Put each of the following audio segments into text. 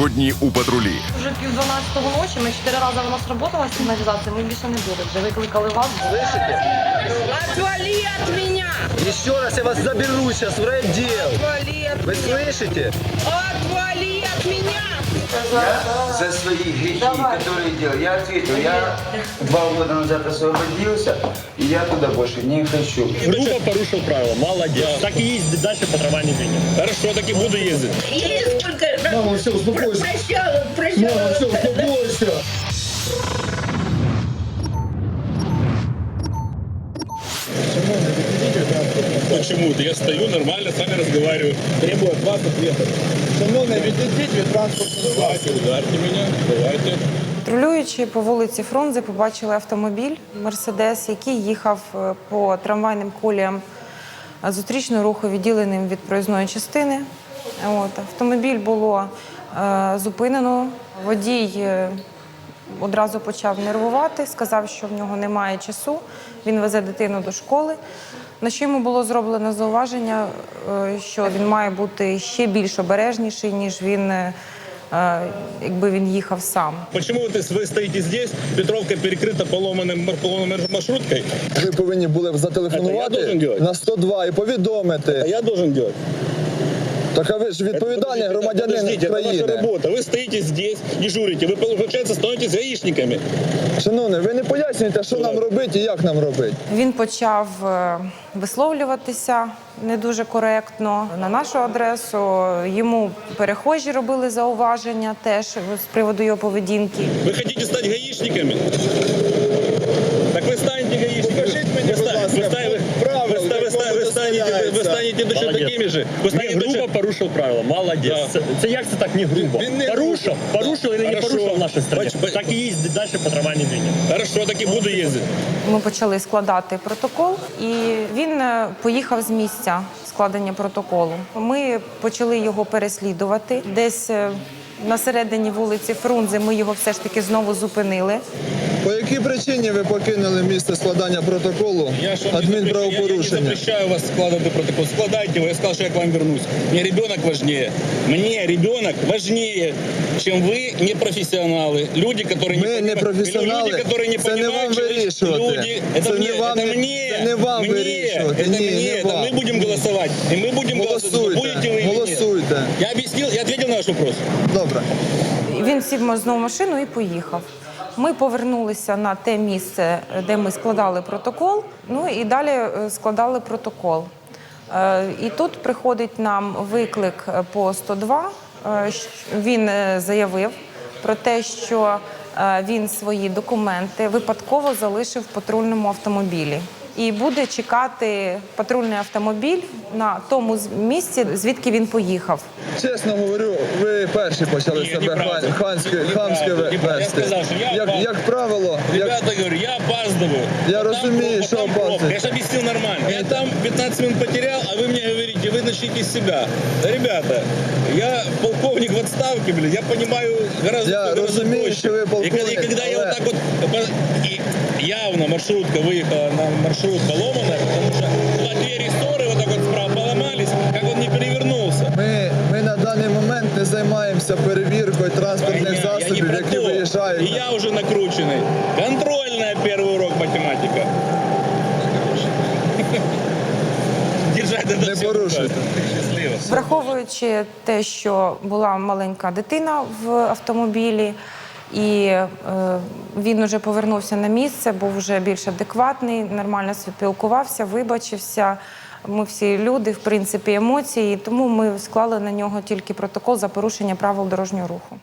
Сьогодні у патрулі Вже пів 12 ночі, ми чотири рази вона сработала сигналізація, ми більше не будемо. Вже викликали вас. Слышите? Отвали от меня! Еще раз я вас заберу сейчас в райотдел. Отвали от Вы слышите? Отвали от меня! за свои грехи, которые делал. Я ответил, я два года назад освободился, и я туда больше не хочу. Грубо порушил правила, молодец. Так и ездить дальше по трава не двинем. Хорошо, так и буду ездить. Я сколько раз Мама, все, успокойся. прощала, прощала. Мама, все, успокойся. Почему-то я стою нормально, с вами разговариваю. Требую от вас ответа. Шановний, відійдіть від транспортного Давайте, ударьте меня, давайте. Патрулюючи по вулиці Фрунзе, побачили автомобіль Мерседес, який їхав е, по трамвайним коліям е, зустрічного руху, відділеним від проїзної частини. От, автомобіль було е, зупинено. Водій е, одразу почав нервувати, сказав, що в нього немає часу. Він везе дитину до школи. На що йому було зроблено зауваження, е, що він має бути ще більш обережніший, ніж він, е, е, якби він їхав сам. Почему вы, вы стоите здесь, Петровка перекрыта поломанным, поломанной маршруткой? Ви повинні були б Це я зателефонувати должен делать? на 102 і А повідомити. я должен делать. Так а ви ж відповідальний Это, подождите, громадянин подождите, это ваша країни. работа. Вы стоите здесь, дежурите. Вы, получается, становитесь гаишниками. Шановний, ви не пояснюєте, що нам робити і як нам робити. Він почав е, висловлюватися не дуже коректно на нашу адресу. Йому перехожі робили зауваження теж з приводу його поведінки. Вы хотите стать гаишниками? Станете точно такими же. Станете грубо порушив правила. Молодець. Да. Це, це як це так не грубо? Він не порушив, грубо. порушив і не Хорошо. порушив в нашій страні. Бач- Так і їздить далі по трамвайній лінії. Хорошо, так і буду їздити. Ми почали складати протокол, і він е, поїхав з місця складення протоколу. Ми почали його переслідувати. Десь е, на середині вулиці Фрунзе ми його все ж таки знову зупинили. По якій причині ви покинули місце складання протоколу Я, ж вам не запрещаю, я, я не адмінправопорушення? запрещаю вас складывать протокол. Складайте его. Я сказал, что я к вам вернусь. Мне ребенок важнее. Мне ребенок важнее, чем вы непрофессионалы. Люди, которые Ми не не понимают- професіонали. Люди, которые не Це не вам понимают, что вирішувати. Люди, это Це мне, не вам, это мне, це не вам мне, вирішувати. Это Ні, мне, не это вам. мы будем голосовать. И мы будем голосовать. Будете вы Голосуйте. Я объяснил, я ответил на ваш вопрос. Добре. Він сів знову в машину і поїхав. Ми повернулися на те місце, де ми складали протокол. Ну і далі е, складали протокол. Е, І тут приходить нам виклик е, по 102. Е, Він заявив про те, що він свої документи випадково залишив в патрульному автомобілі І буде чекати патрульний автомобіль на тому з- місці, звідки він поїхав. Чесно говорю, ви перші почали Ні, себе неправда. хан- ханське, Неправда, хамське неправда. Я вести. сказав, що я Як, опаз- як правило, як, Ребята, говорю, я опаздываю. Я Потом разумею, пробка, что потом пробка. опаздываете. Я же объяснил нормально. Я там 15 минут потерял, а вы мне говорите, вы начните с себя. Да, ребята, я полковник в отставке, блин, я понимаю гораздо, Я гораздо разумею, проще. что вы И когда, и полковник, когда я але- вот так вот, по- и явно маршрутка выехала на маршрут поломанная, потому что два две рессоры вот так вот справа поломались, как он не перевернулся. ми, ми на даний момент не займаємося перевіркою транспортних Я- я не засобів, про які то. виїжджають. И я уже накрученный. Счастливо. Враховуючи те, що була маленька дитина в автомобілі, і е, він вже повернувся на місце, був вже більш адекватний, нормально спілкувався, вибачився. Ми всі люди, в принципі, емоції, тому ми склали на нього тільки протокол за порушення правил дорожнього руху.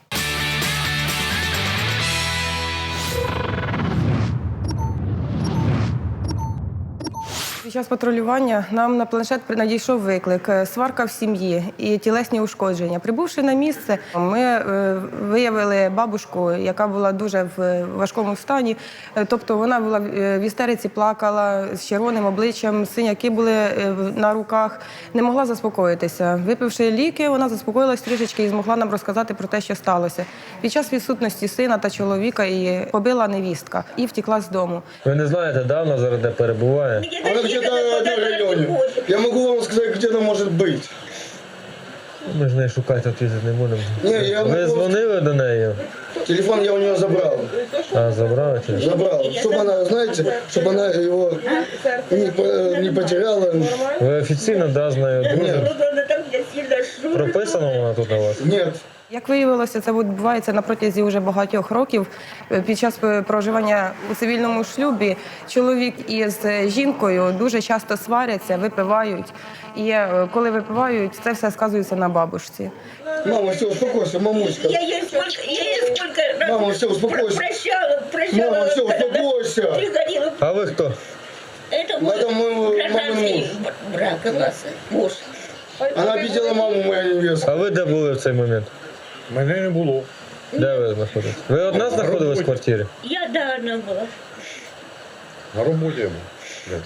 Під час патрулювання нам на планшет надійшов виклик е, сварка в сім'ї і тілесні ушкодження. Прибувши на місце, ми е, виявили бабушку, яка була дуже в важкому стані. Е, Тобто вона була е, в істериці, плакала з червоним обличчям, синяки були е, на руках, не могла заспокоїтися. Випивши ліки, вона заспокоїлась трішечки і змогла нам розказати про те, що сталося. Під час відсутності сина та чоловіка її побила невістка і втекла з дому. Ви не знаєте, да, вона зараз де перебуває? Где-то Она где-то в этом районе. Я могу вам сказать, где она может быть. Ми ж неї шукати відповідати не будемо. Ні, я Ви можу- дзвонили до неї? Телефон я у нее забрал. А, забрали телефон? Забрал. Чтобы она, знаете, чтобы она его не, по- не потеряла. Ви офіційно, да, з нею дружите? Ну, она там где сильно шумит. Прописано вона тут у вас? Нет. Як виявилося, це відбувається на протязі вже багатьох років. Е, Під час е, проживання у цивільному шлюбі чоловік із е, жінкою дуже часто сваряться, випивають. І е, коли випивають, це все сказується на бабушці. Мама, все, успокойся, мамуська. Я ей сколько, я ей сколько раз Мама, всё, успокойся. про- прощала, прощала. Мама, всё, когда успокойся. Приходила. А ви хто? Это мой Это мой- гражданский мамин брак у нас, муж. Она обидела маму, моя невестка. А ви де були в цей момент? Мене не було. Де ви знаходитесь? Ви одна знаходились в квартирі? Я, да, она была. На роботі я був.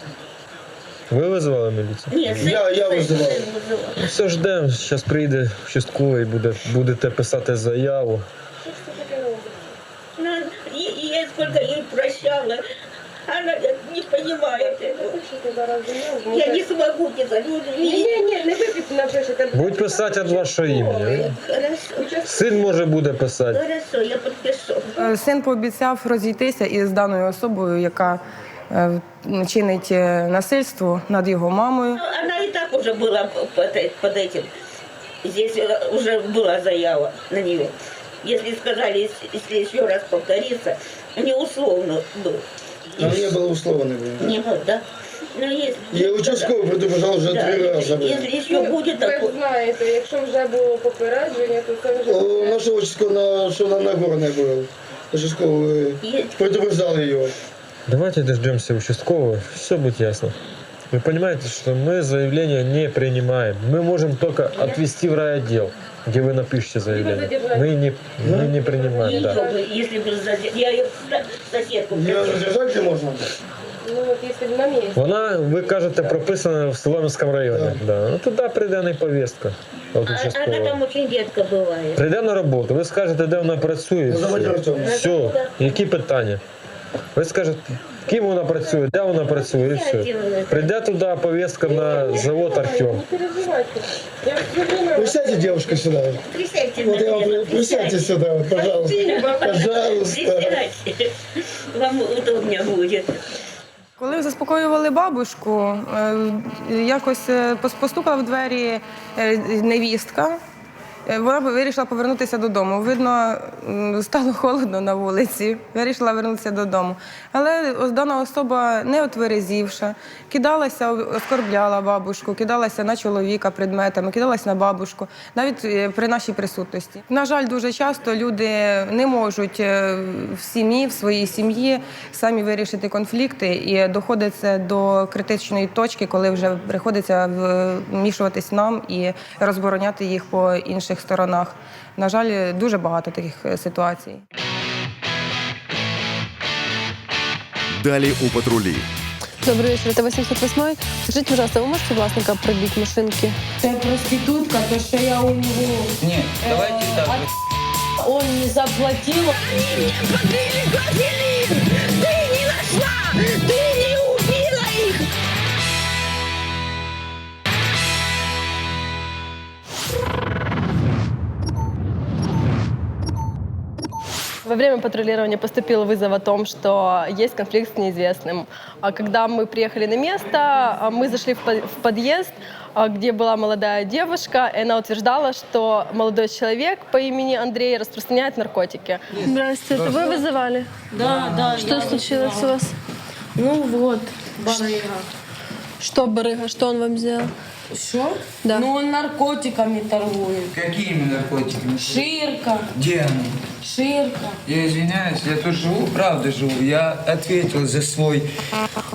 Ви визвали міліцію? Нет, сын- Я- я сын- вызывал. сын вызывал. Все ждемо, зараз прийде участковий, буде, будете писати заяву. Ну, и, и я сколько ей прощала. Она не понимает этого. Я не смогу тебя люди. Не, не, не выпить напишите. Будуть писати від вашого імені. Хорошо. Син може буде писати. Хорошо, я подпишу. Е, Син пообіцяв розійтися із даною особою, яка е, чинить е, насильство над його мамою. Ну, Она и так уже была под, э- под этим. Здесь э, уже была заява на нее. Если сказали, если- если еще раз повторится, не условно был. Там не было условно. блин. Не было, да? Но если... Я участковый предупреждал уже Да, три раза. блин. если еще будет Ви ж знаєте, якщо вже було попередження, то це вже О, Нашего участкового, на, что на Нагорной был. Участковый Есть. предупреждал ее. Давайте дождемся участкового, все будет ясно. Вы понимаете, что мы заявление не принимаем. Мы можем только отвести в райотдел, где вы напишете заявление. Мы не, мы не принимаем, да. Чтобы, Если бы заде- я ее соседку Ее просила. задержать не можно? ну от якщо на місці. Вона, ви кажете, прописана в Солом'янському районі. Да. Ну туди прийде не повістка. От А- Она участкова. там очень редко бывает. Прийде на роботу, ви скажете, де вона працює. Ну, давайте, Все. Артем. все. Які питання? Ви скажете, ким вона працює, де вона працює, і все. Прийде туди повістка на завод Артем. Присядьте, девушка, сюда. Присядьте Вот я вам присядьте сюда, вот, пожалуйста. Пожалуйста. Вам удобнее будет. Коли заспокоювали бабушку, е, якось е, постукала в двері е, невістка. Е, Вона вирішила повернутися додому. Видно, стало холодно на вулиці. Вирішила повернутися додому. Але дана особа не отверезівша, кидалася, оскорбляла бабушку, кидалася на чоловіка предметами, кидалася на бабушку, навіть е, при нашій присутності. На жаль, дуже часто люди не можуть е, в сім'ї, в своїй сім'ї самі вирішити конфлікти і доходить це до критичної точки, коли вже приходиться вмішуватись нам і розбороняти їх по інших сторонах. На жаль, дуже багато таких е, ситуацій. Далі у патрулі. Добрый вечер, это 808. Скажите, пожалуйста, вы можете властника пробить машинки? Це проститутка, то що я у нього. Нет, давайте так. Он не заплатив. Побили, побили! Во время патрулирования поступил вызов о том, что есть конфликт с неизвестным. А когда мы приехали на место, а, мы зашли в по- в подъезд, а, где была молодая девушка, и она утверждала, что молодой человек по имени Андрей распространяет наркотики. Здравствуйте, это вы вызывали? Да, да. Что случилось у вас? Ну вот, барыга. Что, барыга, что он вам сделал? Що? Да. Ну он наркотиками торгує. Какими наркотиками? Ширка. Где они? Ширка. Я извиняюсь, я тут живу, правда живу. Я ответил за свой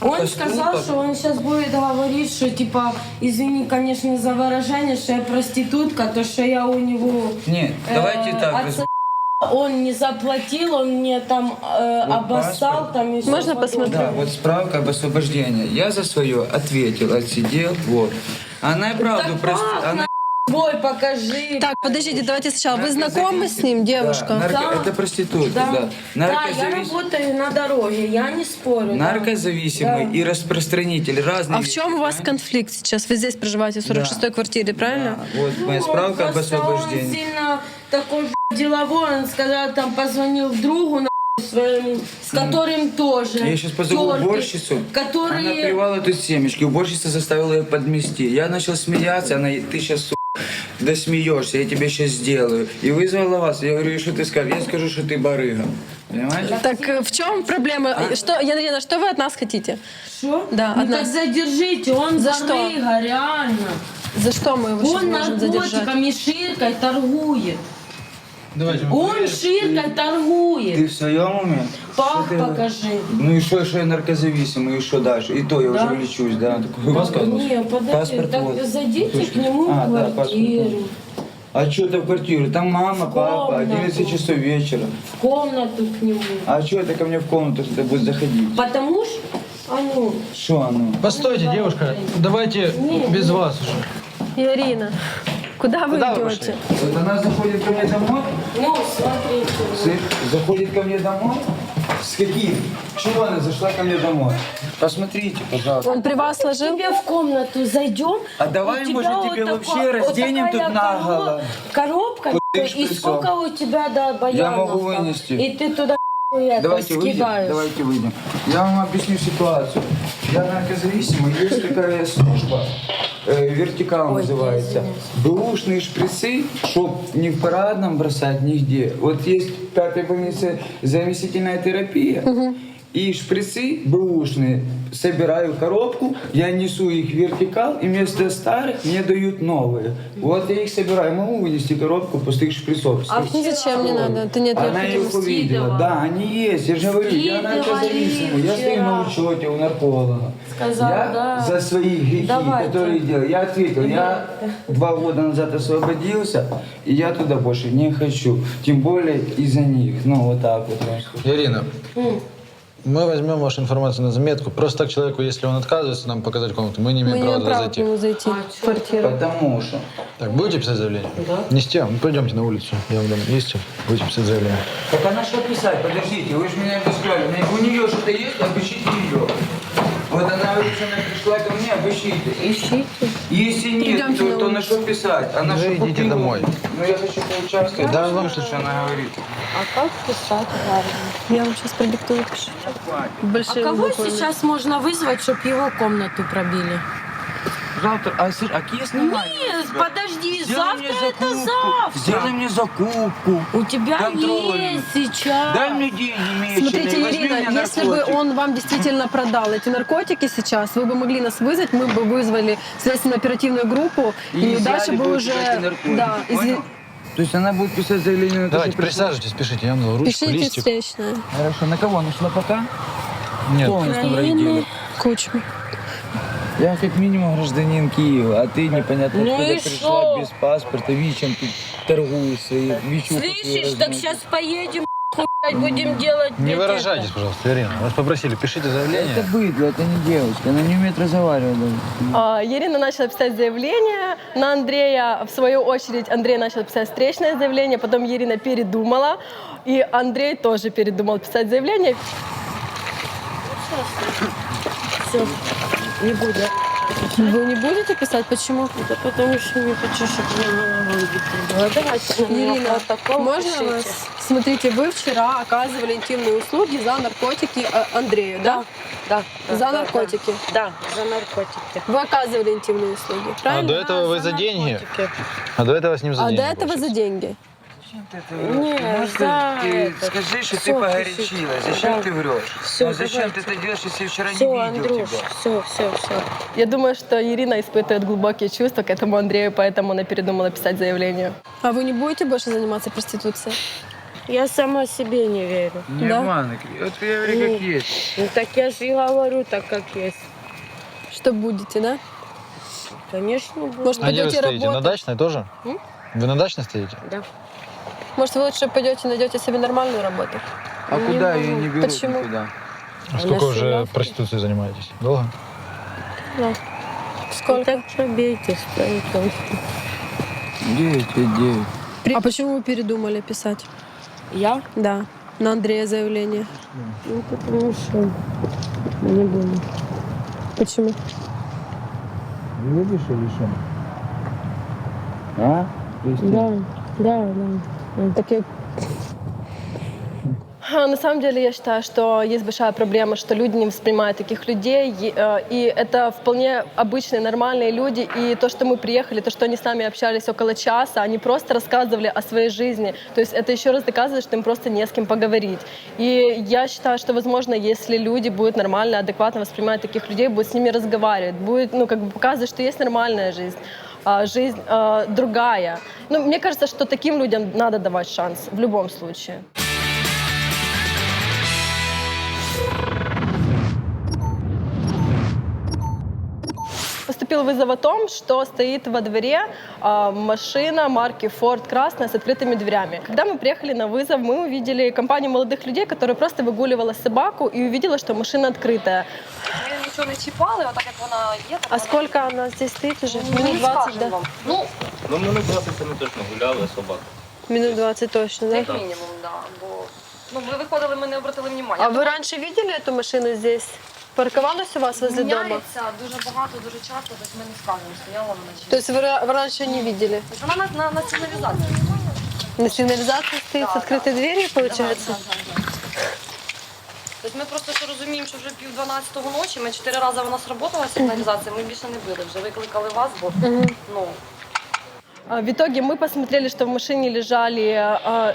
Он поступок. сказал, что он сейчас будет говорить, что типа, извини, конечно, за выражение, что я проститутка, то, что я у него... Нет, давайте э, так. отца- Он не заплатил, он мне там э, Вот обоссал, паспорт. там и всё Можно посмотреть? Да, вот справка об освобождении. Я за свое ответил, отсидел, вот. Она и правду Так прости. пах, Она... Бой, покажи. Так, подождите, давайте сначала. Вы знакомы с ним, Да, девушка? нарко- Да. Это проститутка, Да, да. да, я Наркозавис- работаю на дороге, я не спорю. да. Наркозависимый Да. и распространитель разные А в чем у вас конфликт сейчас? Вы здесь проживаете, в 46-й квартире, правильно? Вот моя Ну, справка об просто Он освобождении. сильно такой б***ь, деловой, он сказал, там позвонил другу на своему, с которым тоже. Я сейчас позову тёрки, уборщицу. Она Которые... плевала тут семечки. Уборщица заставила ее подмести. Я начал смеяться. Она, ты сейчас, су***, да смеешься, я тебе сейчас сделаю. И вызвала вас. Я говорю, «И что ты скажешь? Я скажу, что ты барыга. Понимаешь? Так э, в чем проблема? Что, Ядрина, что вы от нас хотите? Что? Да, ну от так нас. задержите, он За что? барыга, реально. За что мы его сейчас Он можем задержать? наркотиками ширкой торгует. Он ширкой торгует. Ты в своем уме? Пах Що ти- покажи. Ну и что, что я наркозависимый, и что дальше? И то я Да? вже лічусь, да? Не, подожди, Паспорт вот. так зайдите к нему А, в квартиру, паспорт. А що ти в квартирі? Там мама, папа, Комната. 11 часов вечера. в комнату к нему. А що это ко мне в комнату сюди будеш заходить? Потому что, а ну. Что оно? Постойте, ну, девушка, давайте без вас уже. Ирина, куда вы Куда вы идете? Вот она заходит ко мне домой, ну, смотрите. Сын заходит ко мне домой. С каким? Чего она зашла ко мне домой? Посмотрите, пожалуйста. Он при вас сложил? Тебе в комнату зайдем. А давай, у тебя может, вот тебе такая- вообще разденем вот тут такая наголо? коро- Коробка, и сколько у тебя до баянов могу там? вынести. И ты туда это, Давайте выйдем, скидаешь. давайте выйдем. Я вам объясню ситуацию. Я наркозависимый, есть такая служба, вертикал называется. Бэушные шприцы, чтоб не в парадном бросать нигде. Вот есть в пятой больнице заместительная терапия. И шприцы бэушные, собираю коробку, я несу их в вертикал, и вместо старых мне дают новые. Вот я их собираю, могу вынести коробку пустых шприцов. А ну зачем не надо? Это нет Она их увидела. Да, они есть. Я же говорю, я наркозависимый. Я стою на учете у нарколога. Сказал, я да. за свои грехи, Давайте. которые делал, я ответил. Я два года назад освободился, и я туда больше не хочу. Тем более из-за них. Ну, вот так вот. Ирина, мы возьмем вашу информацию на заметку. Просто так человеку, если он отказывается нам показать комнату, мы не Мы имеем не права имеем туда права к зайти. нему зайти в квартиру. Потому что. Так, будете писать заявление? Да. Нести? Ну, пойдемте на улицу. Я вам дам листья. Будете писать заявление. Так она что писать? Подождите, вы же меня обыскали. У нее что-то есть, обыщите ее. Вот она говорит, что она пришла ко мне, обыщите. Ищите. Если нет, Идемте то, на то на улицу. что писать? Она Вы что, идите купила? домой. Ну я хочу поучаствовать. Да, Да, вам слушать, что она говорит. А как писать правильно? Я вам сейчас продиктую. пишите. А Большие кого буквами. сейчас можно вызвать, чтобы его комнату пробили? Завтра, а, а какие основания? Нет, подожди, завтра это закупку. Сделай завтра. мне закупку. У тебя Контрольную. есть сейчас. Дай мне деньги месячные. Смотрите, возьми Ирина, мне если бы наркотик. он вам действительно продал эти наркотики сейчас, вы бы могли нас вызвать, мы бы вызвали следственно-оперативную группу, и, изъяли дальше бы бы уже... эти наркотики, Да, понял? То есть она будет писать заявление на то, Давайте, что пришла? присаживайтесь, пишите. Я вам дал ручку, Пишите листик. встречное. Хорошо, на кого? На шлопака? Нет. Кто у нас там? Кучму. Я как минимум гражданин Киева, а ты непонятно Ну откуда и пришла шо? без паспорта, видишь, чем тут торгуешь свои вещи. Слышишь, так сейчас поедем, хуять будем делать. Не блядь, выражайтесь, пожалуйста, Ирина. Вас попросили, пишите заявление. Это быдло, это не девочка, она не умеет разговаривать даже. А, Ирина начала писать заявление на Андрея. В свою очередь Андрей начал писать встречное заявление, потом Ирина передумала, и Андрей тоже передумал писать заявление. Все, не буду. Вы не будете писать? Почему? Да потому что не хочу, чтобы мне голову было. Давайте на меня Ирина, протокол можно пишите. вас? Смотрите, вы вчера оказывали интимные услуги за наркотики э, Андрею, да? Да. да, За да, наркотики. Да, за наркотики. Вы оказывали интимные услуги, А правильно? до этого вы за деньги? А до этого с ним за А деньги. до этого за деньги. Зачем ты это врешь? Не, Ты можешь за ты это. скажи, что ты Всё, погорячилась. Зачем Да. ты врешь? Всё, ну зачем давайте. ты это делаешь, если я вчера Все, не видел Андрюш, тебя? все, все, все. Я думаю, что Ирина испытывает глубокие чувства к этому Андрею, поэтому она передумала писать заявление. А вы не будете больше заниматься проституцией? Я сама себе не верю. Не Да? обманывай. Вот я говорю, как есть. Ну, так я же и говорю так, как есть. Что будете, да? Конечно, буду. Может, А где вы пойдете стоите? На работать? дачной тоже? М? Вы на дачной стоите? Да. Может, вы лучше пойдете найдете себе нормальную работу? А куда ее не берут Почему? никуда? А сколько уже проституцией занимаетесь? Долго? Сколько? Так что Девять и девять. А почему вы передумали писать? Я? Да, на Андрея заявление. Ну, потому что не буду. Почему? Любишь или что? А? Да, да, да. Так я... А, На самом деле я считаю, что есть большая проблема, что люди не воспринимают таких людей, и, э, и это вполне обычные, нормальные люди, и то, что мы приехали, то, что они с нами общались около часа, они просто рассказывали о своей жизни, то есть это еще раз доказывает, что им просто не с кем поговорить. И я считаю, что, возможно, если люди будут нормально, адекватно воспринимать таких людей, будут с ними разговаривать, будет, ну, как бы показывать, что есть нормальная жизнь, жизнь а, другая. Ну, мне кажется, что таким людям надо давать шанс в любом случае. Поступил вызов о том, что стоит во дворе а, машина марки Ford красная с открытыми дверями. Когда мы приехали на вызов, мы увидели компанию молодых людей, которая просто выгуливала собаку и увидела, что машина открытая. Ми нічого не чіпали, отак як вона є. Так А сколько она здесь стоит уже? Ми Минут не 20, скажемо да? вам. Ну, Ну, минут 20 ми точно гуляли собаку. Минут 20 точно, як да? мінімум, да. Бо ну, ми виходили, ми не обратили внимання. А вы раньше видели эту машину здесь? Парковалась у вас возле дома? Міняється дуже багато, дуже часто, тобто ми не скажемо, стояла вона чи ні. То есть вы, ра- вы раньше не видели? Тобто вона на, на, на сигналізації. На сигнализации стоит с Да, открытой дверью, получается? Да, да, да. Тобто ми просто що розуміємо, що вже пів 12 ночі, ми чотири рази у нас працювала сигналізація, ми більше не били, вже. Викликали вас, бо ну, В итоге мы посмотрели, что в машине лежали а,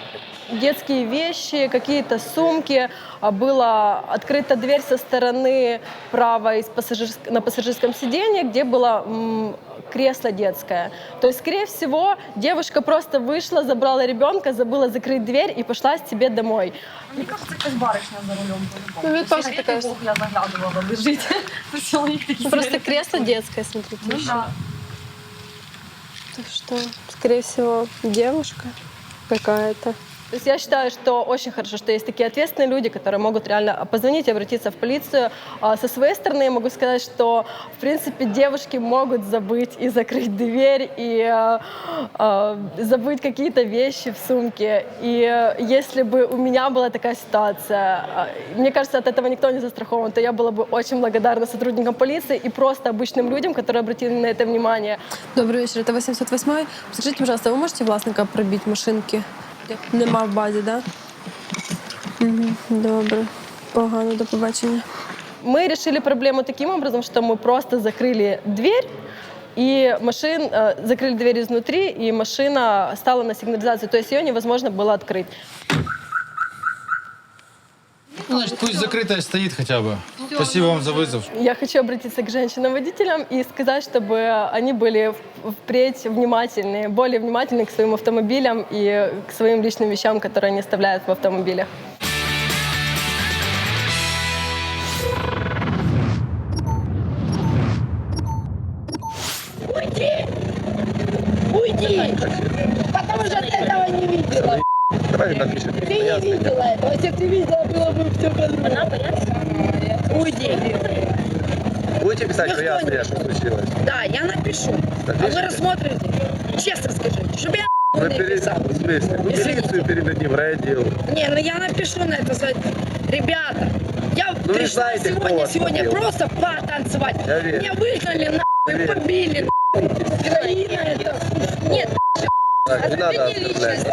детские вещи, какие-то сумки. А, Была открыта дверь со стороны правой из пассажирск- на пассажирском сиденье, где было м, кресло детское. То есть, скорее всего, девушка просто вышла, забрала ребенка, забыла закрыть дверь и пошла с себе домой. мені кажется, якась баришня за рулем по-любому. Ну, мені теж Світлий така- Бог, я заглядувала, лежить. Це чоловік такий. Просто кресло детское, смотрите. Ну, еще. да. Так что, скорее всего, девушка какая-то. То есть я считаю, что очень хорошо, что есть такие ответственные люди, которые могут реально позвонить и обратиться в полицию. А со своей стороны я могу сказать, что, в принципе, девушки могут забыть и закрыть дверь, и э, забыть какие-то вещи в сумке. И э, если бы у меня была такая ситуация, мне кажется, от этого никто не застрахован, то я была бы очень благодарна сотрудникам полиции и просто обычным людям, которые обратили на это внимание. Добрый вечер, это 808. Скажите, пожалуйста, вы можете власника пробить машинки? Нема в базі, да? Угу, добре. Погано, до побачення. Мы решили проблему таким образом, что мы просто закрыли дверь, и машин, э, закрыли дверь изнутри, и машина стала на сигнализацию, то есть ее невозможно было открыть. Ну, значит, пусть закрытая стоит хотя бы. Спасибо вам за вызов. Я хочу обратиться к женщинам-водителям и сказать, чтобы они были впредь внимательны, более внимательны к своим автомобилям и к своим личным вещам, которые они оставляют в автомобилях. Уйди! Потому что ты этого не видела. Давай напишем. Ты не видела этого. Если ты видела, было бы все по Уйди. Будете писать, что я Никто не- стоял, что случилось? Да, я напишу. А вы рассмотрите. Честно скажите, чтобы я Мы не перед... писал. В смысле? Мы милицию передадим в райотдел. Не, ну я напишу на это сказать. Ребята, я Ну, вы пришла знаете, сегодня, сегодня побил. просто потанцевать. Я верю. Меня выгнали нахуй, побили нахуй. Украина это. Нет, Так, не надо оскорблять.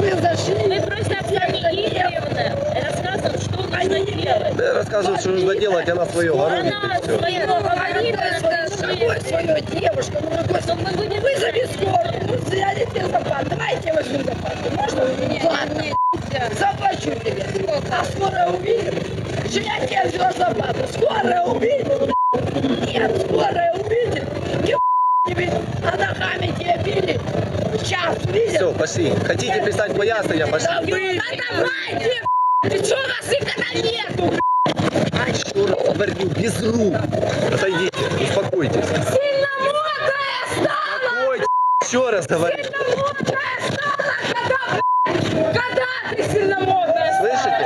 мы зашли. Мы просто Расскажет, что нужно делать, она свое городит Она свое городит, свое, свое девушку, ну какой, чтобы вы вызови скорую, ну сядете запад, давайте я возьму запаску, можно? Ладно, заплачу тебе, а скоро увидим, что я тебя взял западу, скоро увидим, нет, скоро увидим, тебе, а ногами тебя били, сейчас. Все, пошли, хотите писать Я пошли. раз говорю, без рук. Отойдите, успокойтесь. Сильно мокрая стала! Успокойтесь. Еще раз говорю. Сильно мокрая стала! Когда, блядь? Когда ты сильно мокрая стала? Слышите?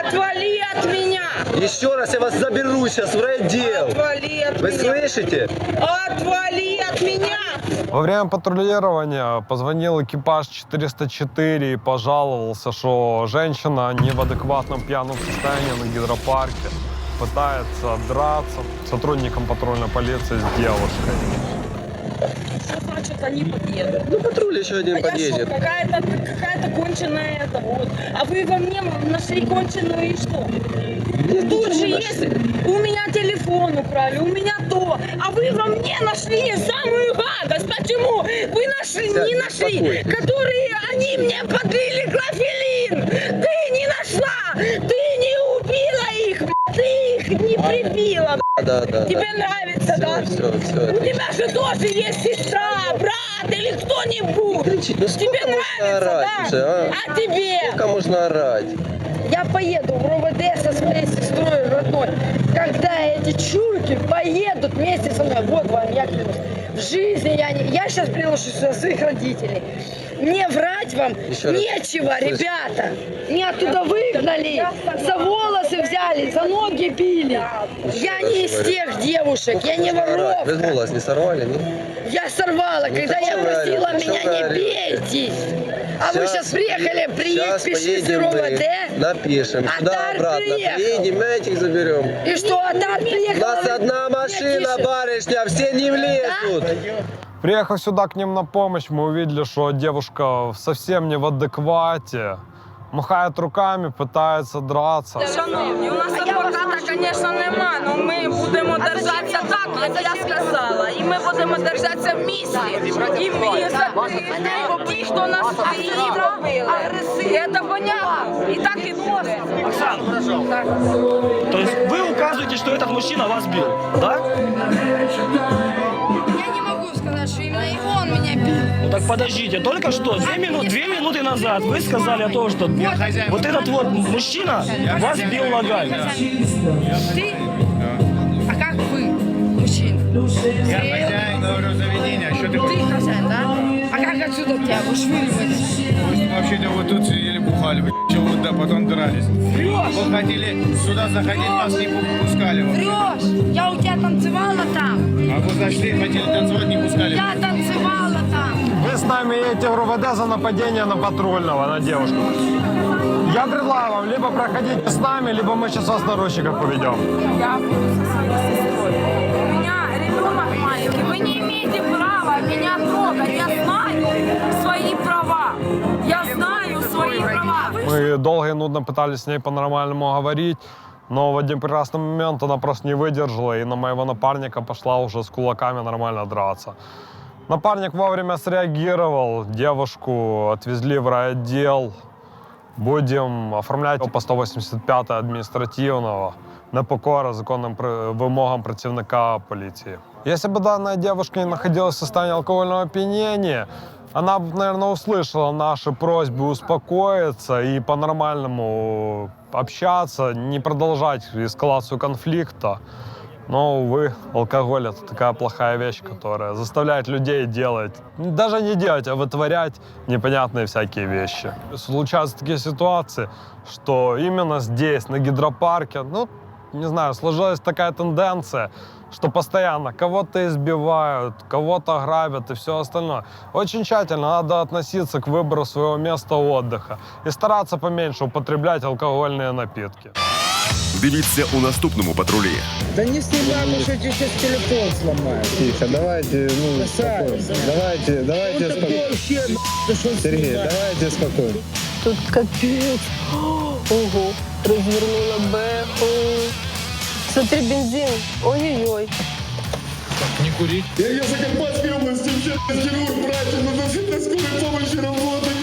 Отвали от меня! Еще раз я вас заберу сейчас в райотдел. Отвали от Вы меня! слышите? Отвали от меня! Во время патрулирования позвонил экипаж 404 и пожаловался, что женщина не в адекватном пьяном состоянии на гидропарке Пытается драться сотрудником патрульной полиции с девушкой. Что значит они подъедут? Ну, патруль еще один А подъедет. какая-то какая конченая это вот. А вы во мне нашли конченую и что? Тут же есть, у меня телефон украли, у меня то, а вы во мне нашли самую гадость. Почему? Вы нашли, не Сядь, нашли, успокойтесь. которые они мне подлили клофелин. Ты не нашла, ты не убила их, ты их не прибила. Да, да, Тебе да. нравится, да? Все, все, У тебя же тоже есть сестра, брат или кто-нибудь. Ну Тебе нравится, орать да? уже, а? А тебе? Сколько можно орать? Я поеду в РОВД со своей сестрой родной. Когда эти чурки поедут вместе со мной, вот вам, я клянусь. В жизни я не... Я сейчас приглашу сюда своих родителей. Мне врать вам Еще раз. нечего, Слышь. ребята. Меня оттуда выгнали, за волосы взяли, за ноги били. Я не из говорю. тех девушек, я не воровка. голос не сорвали, нет? Я сорвала, Ну, когда я просила говорите, меня не говорите? бейте. А вы Щас сейчас приехали, поедем- приедь, щас пишите поедем мы, РОВД. Напишем. А Сюда Тарт обратно. приехал. Приедем, мы этих заберем. И что, Атар У приехал? нас одна машина, барышня, все не влезут. Приехав сюда к ним на помощь, мы увидели, что девушка совсем не в адеквате, махает руками, пытается драться. Шановні, у нас адвоката, звісно, нема, але ми будемо держатися так, як я сказала. І ми будемо держатися в місті. І ми за ті, хто нас її робили. Це понятно. І так і буде. Оксана, то есть вы указываете, что этот мужчина вас бил, да? Так подождите, только что, две, мину, две минуты назад вы сказали о том, что вот этот вот мужчина вас бил ногами. Ты? А как вы, мужчина? Я хозяин, говорю, заведения. Что ты Ты хозяин, да? А как отсюда тебя вышвыривать? Вообще-то вот тут сидели бухали, чего вот, да, потом дрались. Врешь! Вот хотели сюда заходить, вас не пускали. Врешь! Я у тебя танцевала там. А вы зашли, хотели танцевать, не пускали. Я танцевала там. Вы с нами едете в РУВД за нападение на патрульного, на девушку. Я предлагаю вам либо проходить с нами, либо мы сейчас вас в наручниках поведем. Я буду со своей сестрой. У меня ребенок маленький. Вы не имеете права меня трогать. Я знаю свои права. Я знаю свои права. Мы долго и нудно пытались с ней по-нормальному говорить, но в один прекрасный момент она просто не выдержала и на моего напарника пошла уже с кулаками нормально драться. Напарник вовремя среагировал, девушку отвезли в райотдел. Будем оформлять по 185 административного непокора законным вымогам противника полиции. Если бы данная девушка не находилась в состоянии алкогольного опьянения, она бы, наверное, услышала наши просьбы успокоиться и по-нормальному общаться, не продолжать эскалацию конфликта. Но, увы, алкоголь это такая плохая вещь, которая заставляет людей делать, даже не делать, а вытворять непонятные всякие вещи. Случаются такие ситуации, что именно здесь, на гидропарке, ну, не знаю, сложилась такая тенденция, что постоянно кого-то избивают, кого-то грабят и все остальное. Очень тщательно надо относиться к выбору своего места отдыха и стараться поменьше употреблять алкогольные напитки. Дивіться у наступному патрулі. Да не снимай, что тебе сейчас телефон сломают. Тихо, давайте, ну, спокойно. Давайте, давайте спокойно. Сергей, давайте спокойно. Тут капець. Ого, розвернула беху. Смотри, бензин. Ой-ой-ой. Не курить. Я, я Закарпатской области, вообще хирург, врач, ну на скорой помощи работать.